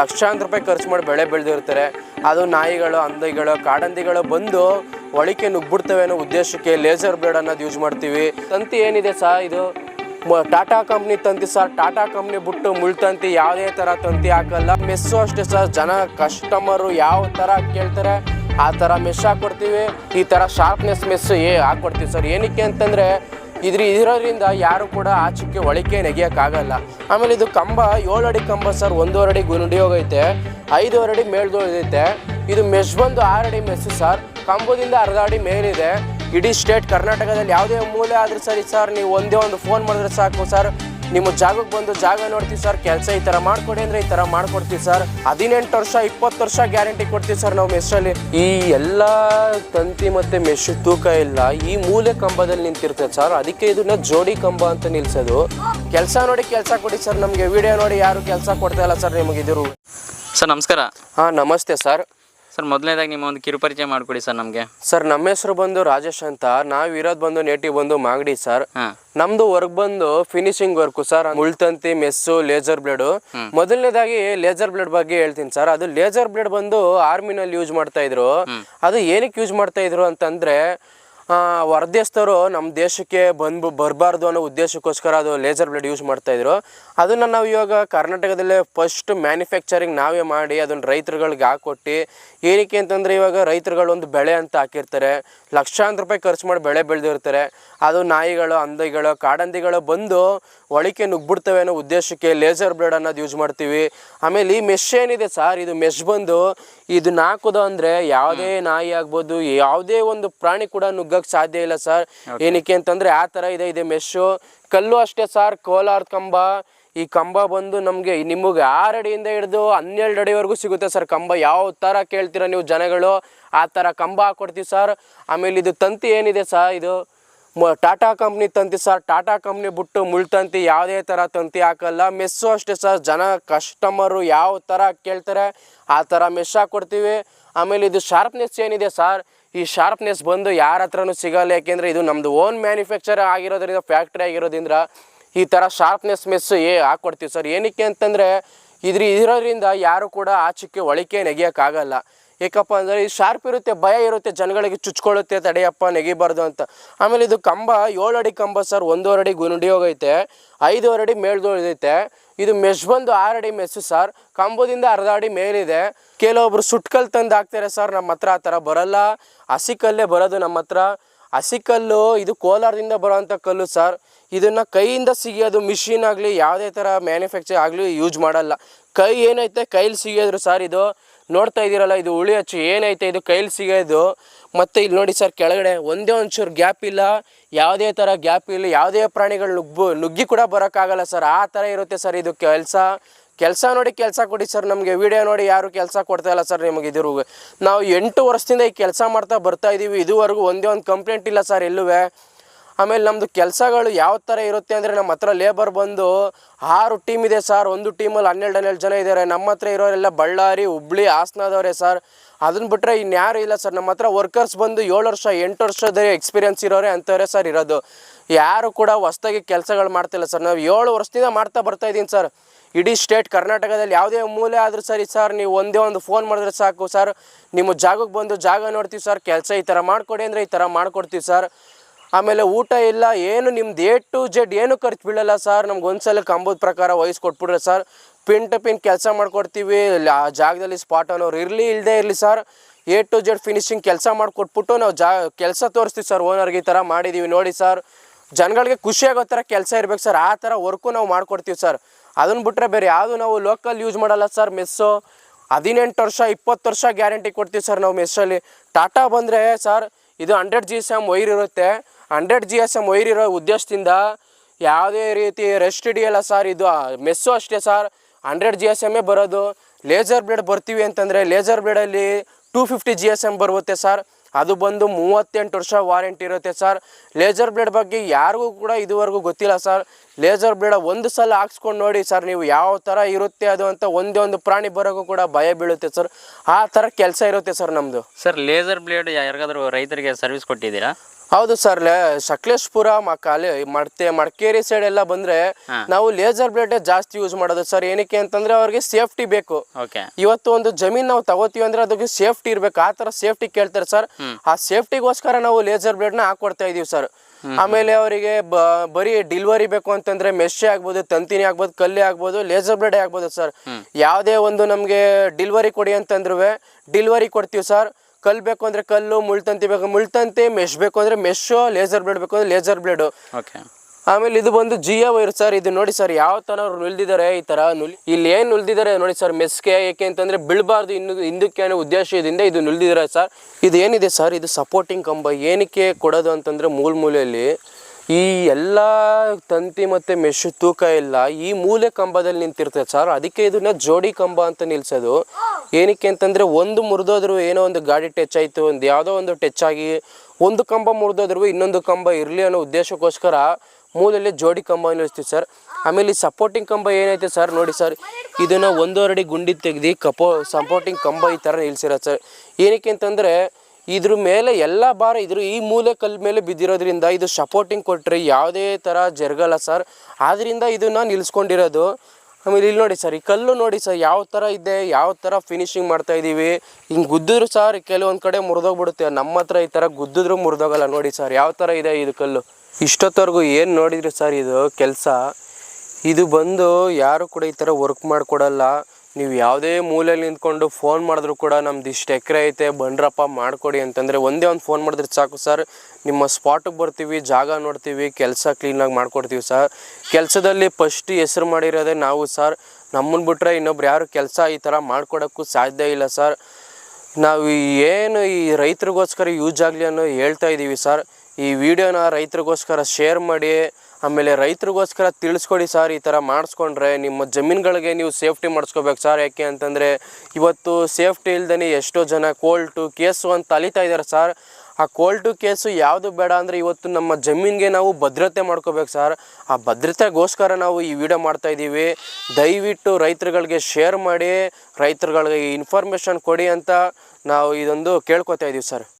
ಲಕ್ಷಾಂತರ ರೂಪಾಯಿ ಖರ್ಚು ಮಾಡಿ ಬೆಳೆ ಬೆಳೆದಿರ್ತಾರೆ. ಅದು ನಾಯಿಗಳು ಅಂದಿಗಳು ಕಾಡಂದಿಗಳು ಬಂದು ಒಳಿಕೆ ನುಗ್ಬಿಡ್ತವೆ ಅನ್ನೋ ಉದ್ದೇಶಕ್ಕೆ ಲೇಸರ್ ಬ್ಲೇಡ್ ಅನ್ನೋದು ಯೂಸ್ ಮಾಡ್ತೀವಿ. ತಂತಿ ಏನಿದೆ ಸರ್ ಇದು? ಟಾಟಾ ಕಂಪ್ನಿ ತಂತಿ ಸರ್ ಟಾಟಾ ಕಂಪ್ನಿ ಬಿಟ್ಟು ಮುಳ್ತಂತಿ ಯಾವುದೇ ಥರ ತಂತಿ ಹಾಕಲ್ಲ. ಮೆಸ್ಸು ಅಷ್ಟೇ ಸರ್ ಜನ ಕಸ್ಟಮರು ಯಾವ ಥರ ಕೇಳ್ತಾರೆ, ಆ ಥರ ಮೆಸ್ ಹಾಕ್ಕೊಡ್ತೀವಿ. ಈ ಥರ ಶಾರ್ಪ್ನೆಸ್ ಮೆಸ್ಸು ಏ, ಹಾಕ್ಕೊಡ್ತೀವಿ ಸರ್. ಏನಕ್ಕೆ ಅಂತಂದರೆ ಇದ್ರ ಇರೋದ್ರಿಂದ ಯಾರು ಕೂಡ ಆಚೆಗೆ ಒಳಕೆ ನೆಗೆಯೋಕ್ಕಾಗಲ್ಲ. ಆಮೇಲೆ ಇದು ಕಂಬ ಏಳು ಅಡಿ ಕಂಬ ಸರ್, ಒಂದೂವರೆ ಅಡಿ ಗುಂಡಿ ಹೋಗೈತೆ ಐದೂವರೆ ಅಡಿ ಮೇಲ್ದೋಗೈತೆ ಇದು ಮೆಸ್ ಬಂದು ಆರು ಅಡಿ ಮೆಸ್ಸು ಸರ್. ಕಂಬದಿಂದ ಅರ್ಧ ಅಡಿ ಮೇಲಿದೆ. ಇಡೀ ಸ್ಟೇಟ್ ಕರ್ನಾಟಕದಲ್ಲಿ ಯಾವುದೇ ಮೂಲೆ ಆದರೂ ಸರಿ ಸರ್, ನೀವು ಒಂದೇ ಒಂದು ಫೋನ್ ಮಾಡಿದ್ರೆ ಸಾಕು ಸರ್. ನಿಮ್ಮ ಜಾಗಕ್ಕೆ ಬಂದು ಜಾಗ ನೋಡ್ತೀವಿ ಸರ್ ಕೆಲಸ ಈ ಥರ ಮಾಡ್ಕೊಡಿ ಅಂದರೆ ಈ ಥರ ಮಾಡ್ಕೊಡ್ತೀವಿ ಸರ್. ಹದಿನೆಂಟು ವರ್ಷ ಇಪ್ಪತ್ತು ವರ್ಷ ಗ್ಯಾರಂಟಿ ಕೊಡ್ತೀವಿ ಸರ್ ನಾವು ಮೆಸ್ಸಲ್ಲಿ. ಈ ಎಲ್ಲ ತಂತಿ ಮತ್ತು ಮೆಶ್ ತೂಕ ಇಲ್ಲ ಈ ಮೂಲೆ ಕಂಬದಲ್ಲಿ ನಿಂತಿರ್ತದೆ ಸರ್. ಅದಕ್ಕೆ ಇದನ್ನ ಜೋಡಿ ಕಂಬ ಅಂತ ನಿಲ್ಸೋದು. ಕೆಲಸ ನೋಡಿ ಕೆಲಸ ಕೊಡಿ ಸರ್ ನಮಗೆ. ವಿಡಿಯೋ ನೋಡಿ ಯಾರು ಕೆಲಸ ಕೊಡ್ತಾ ಇಲ್ಲ ಸರ್ ನಿಮಗೆ ಇದ್ರು. ಸರ್ ನಮಸ್ಕಾರ. ಹಾಂ ನಮಸ್ತೆ ಸರ್. ಸರ್ ಮೊದಲನೇದಾಗಿ ನಿಮ್ಮ ಒಂದು ಕಿರುಪರಿಚಯ ಮಾಡಿಕೊಡಿ ಸರ್ ನಮಗೆ. ಸರ್ ನಮ್ಮ ಹೆಸರು ಬಂದು ರಾಜೇಶ್ ಅಂತ. ನಾವು ಇರೋದು ಬಂದು ನೇಟಿವ್ ಬಂದು ಮಾಗಡಿ ಸರ್. ಹಾಂ. ನಮ್ದು ವರ್ಕ್ ಬಂದು ಫಿನಿಶಿಂಗ್ ವರ್ಕ್ ಸರ್. ಮುಳ್ತಂತಿ ಮೆಸ್ಸು ಲೇಸರ್ ಬ್ಲೇಡ್ ಮೊದಲನೇದಾಗಿ ಲೇಸರ್ ಬ್ಲೇಡ್ ಬಗ್ಗೆ ಹೇಳ್ತೀನಿ ಸರ್. ಅದು ಲೇಸರ್ ಬ್ಲೇಡ್ ಬಂದು ಆರ್ಮಿನಲ್ಲಿ ಯೂಸ್ ಮಾಡ್ತಾ ಇದ್ರು. ಅದು ಏನಕ್ಕೆ ಯೂಸ್ ಮಾಡ್ತಾ ಇದ್ರು ಅಂತಂದ್ರೆ ಹೊರದೇಶದವರು ನಮ್ಮ ದೇಶಕ್ಕೆ ಬಂದು ಬರಬಾರ್ದು ಅನ್ನೋ ಉದ್ದೇಶಕ್ಕೋಸ್ಕರ ಅದು ಲೇಸರ್ ಬ್ಲೇಡ್ ಯೂಸ್ ಮಾಡ್ತಾಯಿದ್ರು ಅದನ್ನು ನಾವು ಇವಾಗ ಕರ್ನಾಟಕದಲ್ಲೇ ಫಸ್ಟ್ ಮ್ಯಾನುಫ್ಯಾಕ್ಚರಿಂಗ್ ನಾವೇ ಮಾಡಿ ಅದನ್ನು ರೈತರುಗಳಿಗೆ ಹಾಕೊಟ್ಟು ಏನಕ್ಕೆ ಅಂತಂದರೆ ಇವಾಗ ರೈತರುಗಳು ಒಂದು ಬೆಳೆ ಅಂತ ಹಾಕಿರ್ತಾರೆ. ಲಕ್ಷಾಂತರ ರೂಪಾಯಿ ಖರ್ಚು ಮಾಡಿ ಬೆಳೆ ಬೆಳೆದಿರ್ತಾರೆ. ಅದು ನಾಯಿಗಳು, ಅಂದಿಗಳು, ಕಾಡಂದಿಗಳು ಬಂದು ಒಳಿಕೆ ನುಗ್ಬಿಡ್ತವೆ ಅನ್ನೋ ಉದ್ದೇಶಕ್ಕೆ ಲೇಸರ್ ಬ್ಲೇಡ್ ಅನ್ನೋದು ಯೂಸ್ ಮಾಡ್ತೀವಿ. ಆಮೇಲೆ ಈ ಮೆಶ್ ಏನಿದೆ ಸರ್, ಇದು ಮೆಶ್ ಬಂದು ಇದನ್ನ ಹಾಕೋದು ಅಂದರೆ ಯಾವುದೇ ನಾಯಿ ಆಗ್ಬೋದು, ಯಾವುದೇ ಒಂದು ಪ್ರಾಣಿ ಕೂಡ ನುಗ್ಗಕ್ಕೆ ಸಾಧ್ಯ ಇಲ್ಲ ಸರ್. ಏನಕ್ಕೆ ಅಂತಂದ್ರೆ ಆ ತರ ಇದೆ ಇದೆ ಮೆಶ್ಶು ಕಲ್ಲು ಅಷ್ಟೇ ಸರ್ ಕೋಲಾರ ಕಂಬ. ಈ ಕಂಬ ಬಂದು ನಮಗೆ ನಿಮಗೆ ಆರು ಅಡಿಯಿಂದ ಹಿಡಿದು ಹನ್ನೆರಡು ಅಡಿವರೆಗೂ ಸಿಗುತ್ತೆ ಸರ್ ಕಂಬ. ಯಾವ ತರ ಕೇಳ್ತೀರಾ ನೀವು ಜನಗಳು ಆ ತರ ಕಂಬ ಹಾಕೊಡ್ತೀವಿ ಸರ್. ಆಮೇಲೆ ಇದು ತಂತಿ ಏನಿದೆ ಸರ್ ಇದು ಮ- ಟಾಟಾ ಕಂಪ್ನಿ ತಂತಿ ಸರ್. ಟಾಟಾ ಕಂಪ್ನಿ ಬಿಟ್ಟು ಮುಳ್ತಂತಿ ಯಾವುದೇ ಥರ ತಂತಿ ಹಾಕಲ್ಲ. ಮೆಸ್ಸು ಅಷ್ಟೇ ಸರ್. ಜನ, ಕಸ್ಟಮರು ಯಾವ ಥರ ಕೇಳ್ತಾರೆ ಆ ಥರ ಮೆಸ್ ಹಾಕ್ಕೊಡ್ತೀವಿ. ಆಮೇಲೆ ಇದು ಶಾರ್ಪ್ನೆಸ್ ಏನಿದೆ ಸರ್? ಈ ಶಾರ್ಪ್ನೆಸ್ ಬಂದು ಯಾರ ಹತ್ರನೂ ಸಿಗಲ್ಲ. ಯಾಕೆಂದರೆ ಇದು ನಮ್ಮದು ಓನ್ ಮ್ಯಾನುಫ್ಯಾಕ್ಚರ್ ಆಗಿರೋದ್ರಿಂದ ಫ್ಯಾಕ್ಟ್ರಿ ಆಗಿರೋದ್ರಿಂದ ಈ ಥರ ಶಾರ್ಪ್ನೆಸ್ ಮೆಸ್ ಏ, ಹಾಕ್ಕೊಡ್ತೀವಿ ಸರ್. ಏನಕ್ಕೆ ಅಂತಂದರೆ, ಇದ್ರ ಇರೋದ್ರಿಂದ ಯಾರು ಕೂಡ ಆಚೆಗೆ ಒಳಕೆ ನೆಗೆಯೋಕ್ಕಾಗಲ್ಲ. ಏಕಪ್ಪ ಅಂದರೆ ಇದು ಶಾರ್ಪ್ ಇರುತ್ತೆ, ಭಯ ಇರುತ್ತೆ, ಜನಗಳಿಗೆ ಚುಚ್ಕೊಳ್ಳುತ್ತೆ ತಡೆಯಪ್ಪ, ನೆಗಿಬಾರ್ದು ಅಂತ. ಆಮೇಲೆ ಇದು ಕಂಬ, ಏಳು ಅಡಿ ಕಂಬ ಸರ್, ಒಂದೂವರೆ ಅಡಿ ಗುಂಡಿ ಹೋಗೈತೆ, ಐದೂವರೆ ಅಡಿ ಮೇಲ್ದೊಳಗೈತೆ ಇದು ಮೆಶ್ ಬಂದು ಆರು ಅಡಿ ಮೆಸ್ಸು ಸರ್, ಕಂಬದಿಂದ ಅರ್ಧ ಅಡಿ ಮೇಲಿದೆ. ಕೆಲವೊಬ್ರು ಸುಟ್ಕಲ್ ತಂದು ಹಾಕ್ತಾರೆ ಸರ್, ನಮ್ಮ ಹತ್ರ ಆ ಥರ ಬರಲ್ಲ. ಹಸಿಕಲ್ಲೇ ಬರೋದು ನಮ್ಮ ಹತ್ರ. ಹಸಿಕಲ್ಲು, ಇದು ಕೋಲಾರದಿಂದ ಬರೋವಂಥ ಕಲ್ಲು ಸರ್. ಇದನ್ನು ಕೈಯಿಂದ ಸಿಗಿಯೋದು ಮಿಷಿನ್ ಆಗಲಿ, ಯಾವುದೇ ಥರ ಮ್ಯಾನುಫ್ಯಾಕ್ಚರ್ ಆಗಲಿ ಯೂಸ್ ಮಾಡಲ್ಲ. ಕೈ ಏನೈತೆ, ಕೈಲಿ ಸಿಗಿಯೋದ್ರು ಸರ್ ಇದು. ನೋಡ್ತಾ ಇದ್ದೀರಲ್ಲ, ಇದು ಉಳಿ ಹಚ್ಚು ಏನೈತೆ, ಇದು ಕೈಲಿ ಸಿಗೋದು. ಮತ್ತು ಇಲ್ಲಿ ನೋಡಿ ಸರ್, ಕೆಳಗಡೆ ಒಂದೇ ಒಂಚೂರು ಗ್ಯಾಪ್ ಇಲ್ಲ. ಯಾವುದೇ ಥರ ಗ್ಯಾಪ್ ಇಲ್ಲ, ಯಾವುದೇ ಪ್ರಾಣಿಗಳು ನುಗ್ಗು, ನುಗ್ಗಿ ಕೂಡ ಬರೋಕ್ಕಾಗಲ್ಲ ಸರ್. ಆ ಥರ ಇರುತ್ತೆ ಸರ್ ಇದು ಕೆಲಸ. ಕೆಲಸ ನೋಡಿ ಕೆಲಸ ಕೊಡಿ ಸರ್ ನಮಗೆ. ವಿಡಿಯೋ ನೋಡಿ ಯಾರು ಕೆಲಸ ಕೊಡ್ತಾ ಇಲ್ಲ ಸರ್ ನಿಮಗೆ ಇದ್ರು ನಾವು ಎಂಟು ವರ್ಷದಿಂದ ಈ ಕೆಲಸ ಮಾಡ್ತಾ ಬರ್ತಾ ಇದ್ದೀವಿ ಇದುವರೆಗೂ ಒಂದೇ ಒಂದು ಕಂಪ್ಲೇಂಟ್ ಇಲ್ಲ ಸರ್ ಎಲ್ಲುವೆ ಆಮೇಲೆ ನಮ್ಮದು ಕೆಲಸಗಳು ಯಾವ ಥರ ಇರುತ್ತೆ ಅಂದರೆ ನಮ್ಮ ಹತ್ರ ಲೇಬರ್ ಬಂದು ಆರು ಟೀಮ್ ಇದೆ ಸರ್ ಒಂದು ಟೀಮಲ್ಲಿ ಹನ್ನೆರಡು ಹನ್ನೆರಡು ಜನ ಇದ್ದಾರೆ. ನಮ್ಮ ಹತ್ರ ಇರೋರೆಲ್ಲ ಬಳ್ಳಾರಿ, ಹುಬ್ಳಿ, ಹಾಸನದವರೇ ಸರ್ ಅದನ್ನ ಬಿಟ್ಟರೆ ಇನ್ಯಾರು ಇಲ್ಲ ಸರ್ ನಮ್ಮ ಹತ್ರ ವರ್ಕರ್ಸ್ ಬಂದು ಏಳು ವರ್ಷ, ಎಂಟು ವರ್ಷದ ಎಕ್ಸ್ಪೀರಿಯನ್ಸ್ ಇರೋರೆ ಅಂತವ್ರೆ ಸರ್ ಇರೋದು. ಯಾರು ಕೂಡ ಹೊಸ್ದಾಗಿ ಕೆಲಸಗಳು ಮಾಡ್ತಿಲ್ಲ ಸರ್ ನಾವು ಏಳು ವರ್ಷದಿಂದ ಮಾಡ್ತಾ ಬರ್ತಾ ಇದ್ದೀನಿ ಸರ್ ಇಡೀ ಸ್ಟೇಟ್ ಕರ್ನಾಟಕದಲ್ಲಿ ಯಾವುದೇ ಮೂಲೆ ಆದರೂ ಸರಿ ಸರ್ ನೀವು ಒಂದೇ ಒಂದು ಫೋನ್ ಮಾಡಿದ್ರೆ ಸಾಕು ಸರ್ ನಿಮ್ಮ ಜಾಗಕ್ಕೆ ಬಂದು ಜಾಗ ನೋಡ್ತೀವಿ ಸರ್ ಕೆಲಸ ಈ ಥರ ಮಾಡಿಕೊಡಿ ಅಂದರೆ ಈ ಥರ ಮಾಡಿಕೊಡ್ತೀವಿ ಸರ್ ಆಮೇಲೆ ಊಟ ಇಲ್ಲ, ಏನು ನಿಮ್ದು ಎ ಟು ಜೆಡ್ ಏನು ಖರ್ಚು ಬೀಳಲ್ಲ ಸರ್ ನಮ್ಗೆ ಒಂದ್ಸಲ ಕಂಬದ ಪ್ರಕಾರ ವಯಸ್ಸು ಕೊಟ್ಬಿಡ್ರಿ ಸರ್ ಪಿನ್ ಟು ಪಿನ್ ಕೆಲಸ ಮಾಡ್ಕೊಡ್ತೀವಿ. ಆ ಜಾಗದಲ್ಲಿ ಸ್ಪಾಟ್ ಅನ್ನೋರು ಇರಲಿ ಇಲ್ಲದೆ ಇರಲಿ sir A to Z finishing ಕೆಲಸ ಮಾಡಿಕೊಟ್ಬಿಟ್ಟು ನಾವು ಜಾ, ಕೆಲಸ ತೋರಿಸ್ತೀವಿ ಸರ್ ಓನರ್ಗೆ ಈ ಥರ ಮಾಡಿದ್ದೀವಿ ನೋಡಿ ಸರ್ ಜನಗಳಿಗೆ ಖುಷಿ ಆಗೋ ಥರ ಕೆಲಸ ಇರಬೇಕು ಸರ್ ಆ ಥರ ವರ್ಕು ನಾವು ಮಾಡಿಕೊಡ್ತೀವಿ ಸರ್ ಅದನ್ನು ಬಿಟ್ಟರೆ ಬೇರೆ ಯಾವುದು ನಾವು ಲೋಕಲ್ ಯೂಸ್ ಮಾಡಲ್ಲ ಸರ್ ಮೆಸ್ಸು ಹದಿನೆಂಟು ವರ್ಷ, ಇಪ್ಪತ್ತು ವರ್ಷ ಗ್ಯಾರಂಟಿ ಕೊಡ್ತೀವಿ ಸರ್ ನಾವು ಮೆಸ್ಸಲ್ಲಿ ಟಾಟಾ ಬಂದರೆ ಸರ್ ಇದು hundred G C M wire ಇರುತ್ತೆ. Hundred G S M wire ಇರೋ ಉದ್ದೇಶದಿಂದ ಯಾವುದೇ ರೀತಿ ರೆಸ್ಟ್ ಹಿಡಿಯಲ್ಲ ಸರ್ ಇದು. ಮೆಸ್ಸು ಅಷ್ಟೇ ಸರ್. ಹಂಡ್ರೆಡ್ ಜಿ ಎಸ್ ಎಮ್ಮೇ ಬರೋದು. ಲೇಸರ್ ಬ್ಲೇಡ್ ಬರ್ತೀವಿ ಅಂತಂದರೆ laser ಬ್ಲೇಡಲ್ಲಿ two fifty G S M ಬರುತ್ತೆ ಸರ್. ಅದು ಬಂದು ಮೂವತ್ತೆಂಟು ವರ್ಷ ವಾರಂಟಿ ಇರುತ್ತೆ ಸರ್. ಲೇಸರ್ ಬ್ಲೇಡ್ ಬಗ್ಗೆ ಯಾರಿಗೂ ಕೂಡ ಇದುವರೆಗೂ ಗೊತ್ತಿಲ್ಲ ಸರ್. ಲೇಸರ್ ಬ್ಲೇಡ ಒಂದು ಸಲ ಹಾಕ್ಸ್ಕೊಂಡು ನೋಡಿ ಸರ್ ನೀವು ಯಾವ ಥರ ಇರುತ್ತೆ ಅದು ಅಂತ ಒಂದೇ ಒಂದು ಪ್ರಾಣಿ ಬರೋಕ್ಕೂ ಕೂಡ ಭಯ ಬೀಳುತ್ತೆ ಸರ್. ಆ ಥರ ಕೆಲಸ ಇರುತ್ತೆ ಸರ್ ನಮ್ಮದು ಸರ್, ಲೇಸರ್ ಬ್ಲೇಡ್ ಯಾರಿಗಾದರೂ ರೈತರಿಗೆ ಸರ್ವಿಸ್ ಕೊಟ್ಟಿದ್ದೀರಾ? ಹೌದು ಸರ್ ಸಕಲೇಶ್ಪುರ ಮಕಾಲಿ ಮಡ್ತೆ ಮಡಿಕೇರಿ ಸೈಡ್ ಎಲ್ಲ ಬಂದ್ರೆ ನಾವು ಲೇಸರ್ ಬ್ಲೇಡ್ ಜಾಸ್ತಿ ಯೂಸ್ ಮಾಡೋದು ಸರ್ ಏನಕ್ಕೆ ಅಂತಂದ್ರೆ ಅವ್ರಿಗೆ ಸೇಫ್ಟಿ ಬೇಕು. ಇವತ್ತು ಒಂದು ಜಮೀನ್ ನಾವು ತಗೋತೀವಿ ಅಂದ್ರೆ ಅದಕ್ಕೆ ಸೇಫ್ಟಿ ಇರ್ಬೇಕು. ಆ ತರ ಸೇಫ್ಟಿ ಕೇಳ್ತಾರೆ ಸರ್ ಆ ಸೇಫ್ಟಿಗೋಸ್ಕರ ನಾವು ಲೇಸರ್ ಬ್ಲೇಡ್ನ ಹಾಕೊಡ್ತಾ ಇದೀವಿ ಸರ್ ಆಮೇಲೆ ಅವರಿಗೆ ಬರೀ ಡಿಲ್ವರಿ ಬೇಕು ಅಂತಂದ್ರೆ ಮೆಶ್ ಆಗ್ಬೋದು ತಂತಿನಿ ಆಗ್ಬೋದು ಕಲ್ಲಿ ಆಗ್ಬೋದು ಲೇಸರ್ ಬ್ಲೇಡ್ ಆಗ್ಬೋದು ಸರ್ ಯಾವುದೇ ಒಂದು ನಮಗೆ ಡಿಲ್ವರಿ ಕೊಡಿ ಅಂತಂದ್ರೂ ಡಿಲ್ವರಿ ಕೊಡ್ತೀವಿ ಸರ್ ಕಲ್ ಬೇಕು ಅಂದ್ರೆ ಕಲ್ಲು ಮುಳ್ತಂತಿ ಬೇಕು ಮುಳ್ತಂತಿ ಮೆಶ್ ಬೇಕು ಅಂದ್ರೆ ಮೆಶ್ಶು ಲೇಸರ್ ಬ್ಲೇಡ್ ಬೇಕು ಅಂದ್ರೆ ಲೇಸರ್ ಬ್ಲೇಡು ಓಕೆ ಆಮೇಲೆ ಇದು ಬಂದು ಜಿಯೋ ವೈರ್ ಸರ್ ಇದು ನೋಡಿ ಸರ್ ಯಾವ ತರ ಅವ್ರು ನುಲ್ದಿದ್ದಾರೆ ಈ ತರ ನುಲ್ ಇಲ್ಲಿ ಏನ್ ನುಲ್ದಿದ್ದಾರೆ ನೋಡಿ ಸರ್ ಮೆಸ್ಗೆ ಏಕೆ ಅಂತಂದ್ರೆ ಬೀಳ್ಬಾರ್ದು ಇನ್ನು ಹಿಂದಕ್ಕೆ ಅನ್ನೋ ಉದ್ದೇಶದಿಂದ ಇದು ನುಲ್ದಿದ್ದಾರೆ ಸರ್. ಇದು ಏನಿದೆ ಸರ್ ಇದು ಸಪೋರ್ಟಿಂಗ್ ಕಂಬ ಏನಕ್ಕೆ ಕೊಡೋದು ಅಂತಂದ್ರೆ ಮೂಲ ಮೂಲೆಯಲ್ಲಿ ಈ ಎಲ್ಲ ತಂತಿ ಮತ್ತೆ ಮೆಶ್ ತೂಕ ಇಲ್ಲ, ಈ ಮೂಲೆ ಕಂಬದಲ್ಲಿ ನಿಂತಿರ್ತದೆ ಸರ್. ಅದಕ್ಕೆ ಇದನ್ನ ಜೋಡಿ ಕಂಬ ಅಂತ ನಿಲ್ಸೋದು. ಏನಕ್ಕೆ ಅಂತಂದ್ರೆ ಒಂದು ಮುರಿದೋದ್ರು ಏನೋ ಒಂದು ಗಾಡಿ ಟಚ್ ಆಯ್ತು, ಒಂದು ಯಾವುದೋ ಒಂದು ಟಚ್ ಆಗಿ ಒಂದು ಕಂಬ ಮುರಿದೋದ್ರು ಇನ್ನೊಂದು ಕಂಬ ಇರಲಿ ಅನ್ನೋ ಉದ್ದೇಶಕ್ಕೋಸ್ಕರ ಮೂಲಲ್ಲಿ ಜೋಡಿ ಕಂಬ ನಿಲ್ಲಿಸ್ತೀವಿ ಸರ್. ಆಮೇಲೆ ಈ ಸಪೋರ್ಟಿಂಗ್ ಕಂಬ ಏನೈತೆ ಸರ್ ನೋಡಿ ಸರ್, ಇದನ್ನ ಒಂದೂವರೆ ಗುಂಡಿ ತೆಗ್ದು ಕಪೋ ಸಪೋರ್ಟಿಂಗ್ ಕಂಬ ಈ ಥರ ನಿಲ್ಸಿರೋ ಸರ್. ಏನಕ್ಕೆ ಅಂತಂದರೆ ಇದ್ರ ಮೇಲೆ ಎಲ್ಲ ಭಾರ ಇದ್ರು ಈ ಮೂಲೆ ಕಲ್ಲು ಮೇಲೆ ಬಿದ್ದಿರೋದ್ರಿಂದ ಇದು ಸಪೋರ್ಟಿಂಗ್ ಕೊಟ್ಟರೆ ಯಾವುದೇ ಥರ ಜರ್ಗಲ್ಲ ಸರ್ ಆದ್ರಿಂದ ಇದನ್ನ ನಿಲ್ಲಿಸ್ಕೊಂಡಿರೋದು ಆಮೇಲೆ ಇಲ್ಲಿ ನೋಡಿ ಸರ್ ಈ ಕಲ್ಲು ನೋಡಿ ಸರ್ ಯಾವ ಥರ ಇದೆ, ಯಾವ ಥರ ಫಿನಿಶಿಂಗ್ ಮಾಡ್ತಾ ಇದ್ದೀವಿ ಹಿಂಗೆ ಗುದ್ದಿದ್ರು ಸರ್ ಕೆಲವೊಂದು ಕಡೆ ಮುರಿದೋಗ್ಬಿಡುತ್ತೆ. ನಮ್ಮ ಹತ್ರ ಈ ಥರ ಗುದ್ದಿದ್ರು ಮುರಿದೋಗಲ್ಲ ನೋಡಿ ಸರ್ ಯಾವ ಥರ ಇದೆ ಇದು ಕಲ್ಲು. ಇಷ್ಟೊತ್ತವರೆಗೂ ಏನು ನೋಡಿದ್ರಿ ಸರ್ ಇದು ಕೆಲಸ? ಇದು ಬಂದು ಯಾರು ಕೂಡ ಈ ಥರ ವರ್ಕ್ ಮಾಡಿಕೊಡಲ್ಲ. ನೀವು ಯಾವುದೇ ಮೂಲೆಯಲ್ಲಿ ನಿಂತ್ಕೊಂಡು ಫೋನ್ ಮಾಡಿದ್ರು ಕೂಡ ನಮ್ದು ಇಷ್ಟು ಎಕರೆ ಐತೆ ಬನ್ರಪ್ಪ ಮಾಡಿಕೊಡಿ ಅಂತಂದರೆ ಒಂದೇ ಒಂದು ಫೋನ್ ಮಾಡಿದ್ರೆ ಸಾಕು ಸರ್ ನಿಮ್ಮ ಸ್ಪಾಟಿಗೆ ಬರ್ತೀವಿ, ಜಾಗ ನೋಡ್ತೀವಿ, ಕೆಲಸ ಕ್ಲೀನಾಗಿ ಮಾಡಿಕೊಡ್ತೀವಿ ಸರ್ ಕೆಲಸದಲ್ಲಿ ಫಸ್ಟ್ ಹೆಸ್ರು ಮಾಡಿರೋದೇ ನಾವು ಸರ್ ನಮ್ಮನ್ನು ಬಿಟ್ಟರೆ ಇನ್ನೊಬ್ರು ಯಾರು ಕೆಲಸ ಈ ಥರ ಮಾಡಿಕೊಡೋಕ್ಕೂ ಸಾಧ್ಯ ಇಲ್ಲ ಸರ್ ನಾವು ಏನು ಈ ರೈತರಿಗೋಸ್ಕರ ಯೂಸ್ ಆಗಲಿ ಅನ್ನೋ ಹೇಳ್ತಾ ಇದ್ದೀವಿ ಸರ್ ಈ ವಿಡಿಯೋನ ರೈತರಿಗೋಸ್ಕರ ಶೇರ್ ಮಾಡಿ, ಆಮೇಲೆ ರೈತರಿಗೋಸ್ಕರ ತಿಳಿಸ್ಕೊಡಿ ಸರ್ ಈ ಥರ ಮಾಡಿಸ್ಕೊಂಡ್ರೆ ನಿಮ್ಮ ಜಮೀನುಗಳಿಗೆ ನೀವು ಸೇಫ್ಟಿ ಮಾಡಿಸ್ಕೋಬೇಕು ಸರ್ ಯಾಕೆ ಅಂತಂದರೆ ಇವತ್ತು ಸೇಫ್ಟಿ ಇಲ್ದೇ ಎಷ್ಟೋ ಜನ ಕೋಲ್ಟು ಕೇಸು ಅಂತ ಅಲಿತಾ ಇದ್ದಾರೆ ಸರ್ ಆ ಕೋಲ್ಟು ಕೇಸು ಯಾವುದು ಬೇಡ ಅಂದರೆ ಇವತ್ತು ನಮ್ಮ ಜಮೀನಿಗೆ ನಾವು ಭದ್ರತೆ ಮಾಡ್ಕೋಬೇಕು ಸರ್ ಆ ಭದ್ರತೆಗೋಸ್ಕರ ನಾವು ಈ ವಿಡಿಯೋ ಮಾಡ್ತಾ ಇದ್ದೀವಿ. ದಯವಿಟ್ಟು ರೈತರುಗಳಿಗೆ ಶೇರ್ ಮಾಡಿ, ರೈತರುಗಳಿಗೆ ಇನ್ಫಾರ್ಮೇಷನ್ ಕೊಡಿ ಅಂತ ನಾವು ಇದೊಂದು ಕೇಳ್ಕೊತಾ ಇದ್ದೀವಿ ಸರ್